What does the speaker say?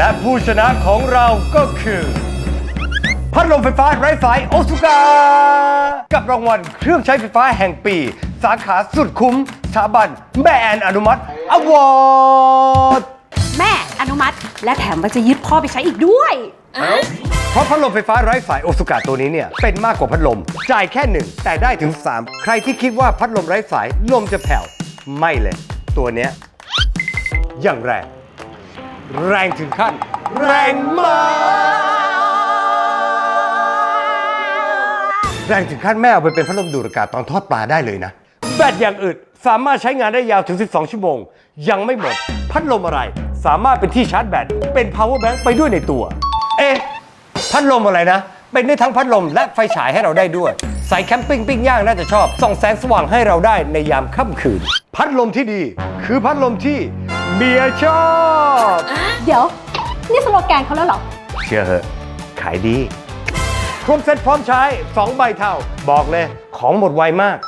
และผู้ชนะของเราก็คือ พัดลมไฟฟ้าไร้สายโอซุกา กับรางวัลเครื่องใช้ไฟฟ้าแห่งปี สาขาสุดคุ้มสถาบันแม่แอนอนุมัติอวอร์ด แม่อนุมัติ และแถมมันจะยึดพ่อไปใช้อีกด้วย เพราะพัดลมไฟฟ้าไร้สายโอซุกาตัวนี้เนี่ย เป็นมากกว่าพัดลม จ่ายแค่หนึ่งแต่ได้ถึง 3 ใครที่คิดว่าพัดลมไร้สายลมจะแผ่ว ไม่เลย ตัวเนี้ยอย่างแรง แรงถึงขั้น แรงมากแรงถึงขั้นแม่เอาไปเป็นพัดลมดูดอากาศตอนทอดปลาได้เลยนะ แบตอย่างอื่นสามารถใช้งานได้ยาวถึง 12 ชั่วโมง ยังไม่หมด พัดลมอะไร สามารถเป็นที่ชาร์จแบตเป็น power bank ไปด้วยในตัว เอ๊ะ พัดลมอะไรนะ เป็นได้ทั้งพัดลมและไฟฉายให้เราได้ด้วยใส่แคมปิ้งปิ้งย่างน่าจะชอบ ส่องแสงสว่างให้เราได้ในยามค่ำคืน พัดลมที่ดี คือพัดลมที่เมียชอบ เดี๋ยว นี่สโลแกนเขาแล้วเหรอ เชื่อเหอะ ขายดีครบเซ็ตพร้อมใช้ 2 ใบเท่า บอกเลย ของหมดไวมาก